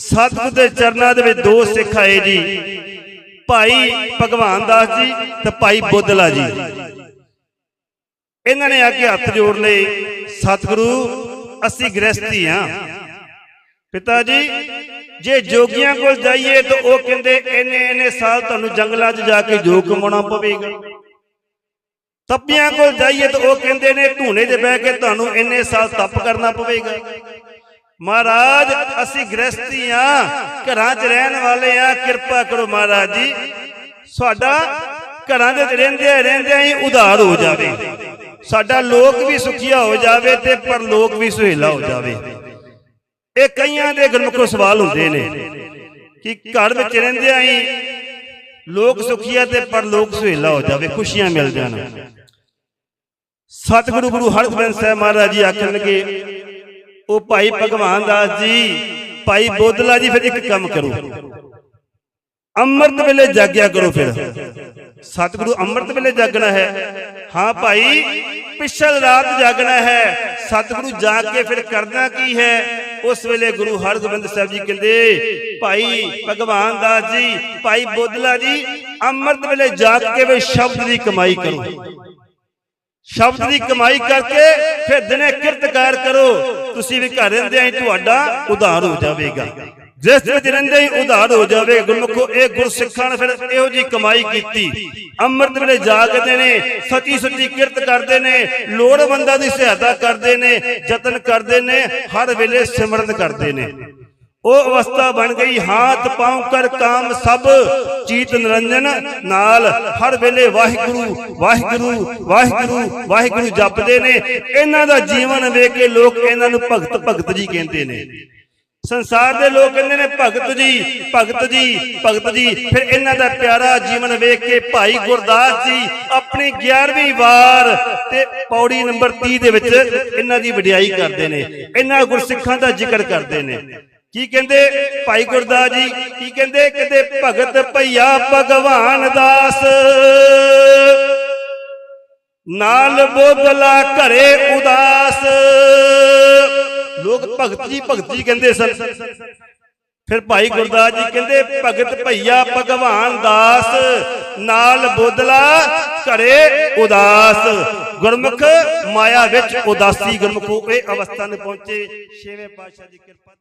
ਸਤਿਗੁਰ ਦੇ ਚਰਨਾਂ ਦੇ ਵਿੱਚ ਦੋ ਸਿੱਖ ਆਏ ਜੀ। ਭਾਈ ਭਗਵਾਨ ਦਾਸ ਜੀ ਤੇ ਭਾਈ ਬੁੱਧਲਾ ਜੀ। ਇਹਨਾਂ ਨੇ ਆ ਕੇ ਹੱਥ ਜੋੜ ਲਏ ਸਤਿਗੁਰੂ, ਅਸੀਂ ਗ੍ਰਸਤੀ ਆ। ਪਿਤਾ ਜੀ, ਜੇ ਜੋਗੀਆਂ ਕੋਲ ਜਾਈਏ ਤਾਂ ਉਹ ਕਹਿੰਦੇ, ਇੰਨੇ ਇੰਨੇ ਸਾਲ ਤੁਹਾਨੂੰ ਜੰਗਲਾਂ 'ਚ ਜਾ ਕੇ ਜੋ ਕਮਾਉਣਾ ਪਵੇਗਾ। ਤਪਿਆਂ ਕੋਲ ਜਾਈਏ ਤਾਂ ਉਹ ਕਹਿੰਦੇ ਨੇ, ਧੂਣੇ ਚ ਬਹਿ ਕੇ ਤੁਹਾਨੂੰ ਇੰਨੇ ਸਾਲ ਤਪ ਕਰਨਾ ਪਵੇਗਾ। ਮਹਾਰਾਜ, ਅਸੀਂ ਗ੍ਰਸਤੀ ਆ, ਘਰਾਂ 'ਚ ਰਹਿਣ ਵਾਲੇ ਆ, ਕਿਰਪਾ ਕਰੋ ਮਹਾਰਾਜ ਜੀ। ਸਾਡਾ ਘਰਾਂ ਦੇ ਵਿੱਚ ਰਹਿੰਦੇ ਰਹਿੰਦੇ ਹੀ ਉਧਾਰ ਹੋ ਜਾਵੇ। ਸਾਡਾ ਲੋਕ ਵੀ ਸੁਖੀਆ ਹੋ ਜਾਵੇ ਤੇ ਪਰਲੋਕ ਵੀ ਸੁਹੇਲਾ ਹੋ ਜਾਵੇ। ਇਹ ਕਈਆਂ ਦੇ ਗੁਰਮੁਖੋਂ ਸਵਾਲ ਹੁੰਦੇ ਨੇ ਕਿ ਘਰ ਵਿੱਚ ਰਹਿੰਦਿਆਂ ਹੀ ਲੋਕ ਸੁਖੀਆ ਤੇ ਪਰਲੋਕ ਸੁਹੇਲਾ ਹੋ ਜਾਵੇ, ਖੁਸ਼ੀਆਂ ਮਿਲ ਜਾਣ। ਸਤਿਗੁਰੂ ਗੁਰੂ ਹਰਗੋਬਿੰਦ ਸਾਹਿਬ ਮਹਾਰਾਜ ਜੀ ਆਖਣ ਲੱਗੇ ਉਹ ਭਾਈ ਭਗਵਾਨ ਦਾਸ ਜੀ, ਭਾਈ ਬੋਧਲਾ ਜੀ ਫਿਰ ਇੱਕ ਕੰਮ ਕਰੋ। ਅੰਮ੍ਰਿਤ ਵੇਲੇ ਜਾਗਿਆ ਕਰੋ ਫਿਰ। ਸਤਿਗੁਰੂ ਅੰਮ੍ਰਿਤ ਵੇਲੇ ਜਾਗਣਾ ਹੈ। ਹਾਂ ਭਾਈ, ਪਿਛਲ ਰਾਤ ਜਾਗਣਾ ਹੈ। ਸਤਿਗੁਰੂ ਜਾਗ ਕੇ ਫਿਰ ਕਰਨਾ ਕੀ ਹੈ? ਉਸ ਵੇਲੇ ਗੁਰੂ ਹਰਗੋਬਿੰਦ ਸਾਹਿਬ ਜੀ ਕਹਿੰਦੇ, ਭਾਈ ਭਗਵਾਨ ਦਾਸ ਜੀ, ਭਾਈ ਬੋਧਲਾ ਜੀ, ਅੰਮ੍ਰਿਤ ਵੇਲੇ ਜਾਗ ਕੇ ਵੇ ਸ਼ਬਦ ਦੀ ਕਮਾਈ ਕਰੋ। ਸ਼ਬਦ ਦੀ ਕਮਾਈ ਕਰਕੇ ਫਿਰ ਦਿਨੇ ਕਿਰਤਕਾਰ ਕਰੋ। ਤੁਸੀਂ ਵੀ ਘਰ ਰਹਿੰਦੇ ਆਂ ਤੁਹਾਡਾ ਉਧਾਰ ਹੋ ਜਾਵੇਗਾ। ਜਿਸ ਵਿੱਚ ਰਹਿੰਦੇ ਹੀ ਉਧਾਰ ਹੋ ਜਾਵੇ, ਗੁਰਮੁਖੋ ਇਹ ਗੁਰਸਿੱਖਾਂ ਨੇ ਫਿਰ ਇਹੋ ਜੀ ਕਮਾਈ ਕੀਤੀ। ਅੰਮ੍ਰਿਤ ਵੇਲੇ ਜਾਗਦੇ ਨੇ ਸੱਚੀ ਸੁੱਚੀ ਕਿਰਤ ਕਰਦੇ ਨੇ, ਲੋੜਵੰਦਾਂ ਦੀ ਸਹਾਇਤਾ ਕਰਦੇ ਨੇ, ਯਤਨ ਕਰਦੇ ਨੇ, ਹਰ ਵੇਲੇ ਸਿਮਰਨ ਕਰਦੇ ਨੇ। ਉਹ ਅਵਸਥਾ ਬਣ ਗਈ, ਹਾਥ ਪਾਉ ਕਰ ਕਾਮ ਸਭ, ਚੀਤ ਨਿਰੰਜਨ ਨਾਲ। ਹਰ ਵੇਲੇ ਵਾਹਿਗੁਰੂ ਵਾਹਿਗੁਰੂ ਵਾਹਿਗੁਰੂ ਵਾਹਿਗੁਰੂ ਜਪਦੇ ਨੇ। ਇਹਨਾਂ ਦਾ ਜੀਵਨ ਵੇਖ ਕੇ ਲੋਕ ਇਹਨਾਂ ਨੂੰ ਭਗਤ ਭਗਤ ਜੀ ਕਹਿੰਦੇ ਨੇ। ਸੰਸਾਰ ਦੇ ਲੋਕ ਕਹਿੰਦੇ ਨੇ, ਭਗਤ ਜੀ ਭਗਤ ਜੀ ਭਗਤ ਜੀ। ਫਿਰ ਇਹਨਾਂ ਦਾ ਪਿਆਰਾ ਜੀਵਨ ਵੇਖ ਕੇ ਭਾਈ ਗੁਰਦਾਸ ਜੀ ਆਪਣੀ 11ਵੀਂ ਵਾਰ ਤੇ ਪੌੜੀ ਨੰਬਰ 30 ਦੇ ਵਿੱਚ ਇਹਨਾਂ ਦੀ ਵਡਿਆਈ ਕਰਦੇ ਨੇ। ਇਹਨਾਂ ਗੁਰਸਿੱਖਾਂ ਦਾ ਜ਼ਿਕਰ ਕਰਦੇ ਨੇ। ਕੀ ਕਹਿੰਦੇ ਭਾਈ ਗੁਰਦਾਸ ਜੀ? ਕੀ ਕਹਿੰਦੇ ਕਹਿੰਦੇ ਭਗਤ ਭਈਆ ਭਗਵਾਨ ਦਾਸ? ਨਾਲ ਬੋਦਲਾ ਘਰੇ ਉਦਾਸ। ਲੋਕ ਭਗਤ ਜੀ ਭਗਤ ਜੀ ਕਹਿੰਦੇ ਸਨ। ਫਿਰ ਭਾਈ ਗੁਰਦਾਸ ਜੀ ਕਹਿੰਦੇ ਭਗਤ ਭਈਆ ਭਗਵਾਨ ਦਾਸ, ਨਾਲ ਬੋਦਲਾ ਘਰੇ ਉਦਾਸ। ਗੁਰਮੁਖ ਮਾਇਆ ਵਿੱਚ ਉਦਾਸੀ ਗੁਰਮੁਖ, ਇਹ ਅਵਸਥਾ ਨੂੰ ਪਹੁੰਚੇ। ਛੇਵੇਂ ਪਾਤਸ਼ਾਹ ਦੀ ਕਿਰਪਾ